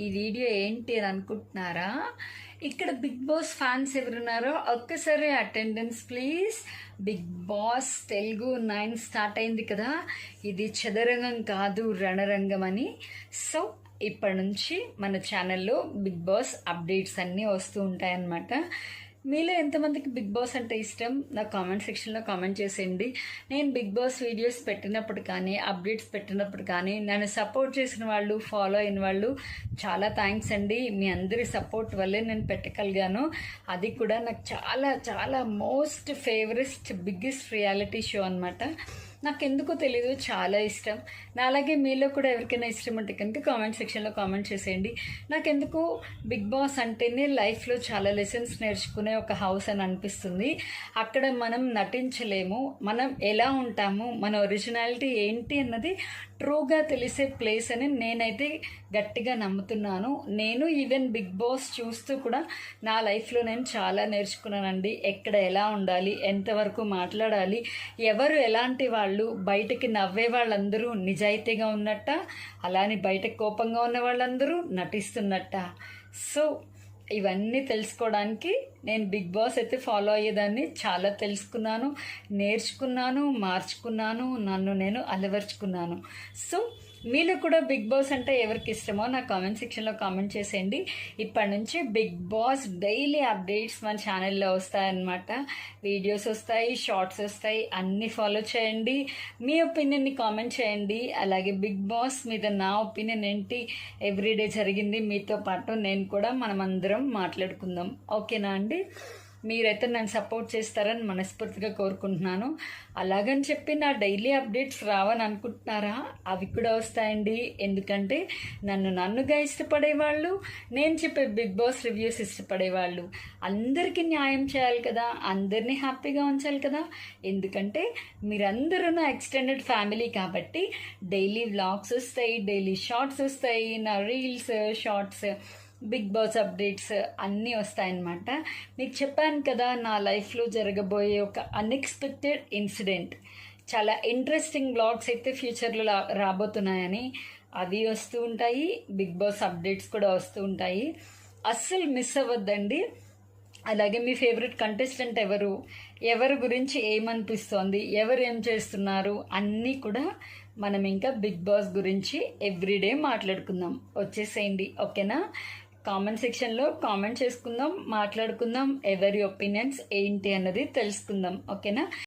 ఈ వీడియో ఏంటి అని అనుకుంటున్నారా? ఇక్కడ బిగ్ బాస్ ఫ్యాన్స్ ఎవరున్నారో ఒక్కసారి attendance please. Big boss Telugu nine start అయింది కదా. ఇది చదరంగం కాదు రణరంగం అని. సో ఇప్పటి నుంచి మన ఛానల్లో బిగ్ బాస్ అప్డేట్స్ అన్నీ వస్తూ ఉంటాయన్నమాట. మీలో ఎంతమందికి బిగ్ బాస్ అంటే ఇష్టం? నా కామెంట్ సెక్షన్లో కామెంట్ చేసేయండి. నేను బిగ్ బాస్ వీడియోస్ పెట్టినప్పుడు కానీ అప్డేట్స్ పెట్టినప్పుడు కానీ నన్ను సపోర్ట్ చేసిన వాళ్ళు ఫాలో అయిన వాళ్ళు చాలా థ్యాంక్స్ అండి. మీ అందరి సపోర్ట్ వల్లే నేను పెట్టగలిగాను. అది కూడా నాకు చాలా చాలా most favourite biggest reality show అనమాట నాకు ఎందుకో తెలీదు చాలా ఇష్టం. నా అలాగే మీలో కూడా ఎవరికైనా ఇష్టం ఉంటే కనుక కామెంట్ సెక్షన్లో కామెంట్ చేసేయండి. నాకెందుకు బిగ్ బాస్ అంటేనే లైఫ్లో చాలా లెసన్స్ నేర్చుకునే ఒక హౌస్ అని అనిపిస్తుంది. అక్కడ మనం నటించలేము. మనం ఎలా ఉంటాము? మన ఒరిజినాలిటీ ఏంటి అన్నది ట్రూగా తెలిసే ప్లేస్ అని నేనైతే గట్టిగా నమ్ముతున్నాను. నేను ఈవెన్ బిగ్ బాస్ చూస్తూ కూడా నా లైఫ్లో నేను చాలా నేర్చుకున్నానండి. ఎక్కడ ఎలా ఉండాలి? ఎంతవరకు మాట్లాడాలి? ఎవరు ఎలాంటి వాళ్ళు వాళ్ళు బయటకి నవ్వే వాళ్ళందరూ నిజాయితీగా ఉన్నట్ట అలానే బయటకు కోపంగా ఉన్న వాళ్ళందరూ నటిస్తున్నట్ట. సో ఇవన్నీ తెలుసుకోవడానికి నేను బిగ్ బాస్ అయితే ఫాలో అయ్యేదాన్ని చాలా తెలుసుకున్నాను నేర్చుకున్నాను మార్చుకున్నాను నన్ను నేను అలవర్చుకున్నాను. సో మీలో కూడా బిగ్ బాస్ అంటే ఎవరికి ఇష్టమో నా కామెంట్ సెక్షన్లో కామెంట్ చేసేయండి. ఇప్పటి నుంచి బిగ్ బాస్ డైలీ అప్డేట్స్ మన ఛానల్లో వస్తాయన్నమాట. వీడియోస్ వస్తాయి షార్ట్స్ వస్తాయి అన్నీ ఫాలో చేయండి. మీ ఒపీనియన్ని కామెంట్ చేయండి. అలాగే బిగ్ బాస్ మీద నా ఒపీనియన్ ఏంటి? ఎవ్రీడే జరిగింది. మీతో పాటు నేను కూడా మనమందరం మాట్లాడుకుందాం. ఓకేనా అండి? మీరైతే నన్ను సపోర్ట్ చేస్తారని మనస్ఫూర్తిగా కోరుకుంటున్నాను. అలాగని చెప్పి నా డైలీ అప్డేట్స్ రావని అనుకుంటున్నారా? అవి కూడా వస్తాయండి. ఎందుకంటే నన్ను నన్నుగా ఇష్టపడేవాళ్ళు నేను చెప్పే బిగ్ బాస్ రివ్యూస్ ఇష్టపడేవాళ్ళు. అందరికీ న్యాయం చేయాలి కదా అందరినీ హ్యాపీగా ఉంచాలి కదా. ఎందుకంటే మీరందరూ నా ఎక్స్టెండెడ్ ఫ్యామిలీ కాబట్టి డైలీ వ్లాగ్స్ వస్తాయి డైలీ షార్ట్స్ వస్తాయి నా reels shorts big boss updates అన్నీ వస్తాయన్నమాట. మీకు చెప్పాను కదా నా లైఫ్లో జరగబోయే ఒక అన్ఎక్స్పెక్టెడ్ ఇన్సిడెంట్ చాలా ఇంట్రెస్టింగ్ బ్లాగ్స్ అయితే ఫ్యూచర్లో రాబోతున్నాయని. అవి వస్తూ ఉంటాయి బిగ్ బాస్ అప్డేట్స్ కూడా వస్తూ ఉంటాయి. అస్సలు మిస్ అవ్వద్దండి. అలాగే మీ ఫేవరెట్ కంటెస్టెంట్ ఎవరు? ఎవరి గురించి ఏమనిపిస్తోంది? ఎవరు ఏం చేస్తున్నారు? అన్నీ కూడా మనం ఇంకా బిగ్ బాస్ గురించి ఎవ్రీడే మాట్లాడుకుందాం. వచ్చేసేయండి ఓకేనా? కామెంట్ సెక్షన్లో కామెంట్ చేసుకుందాం మాట్లాడుకుందాం ఎవరి ఒపీనియన్స్ ఏంటి అన్నది తెలుసుకుందాం ఓకేనా?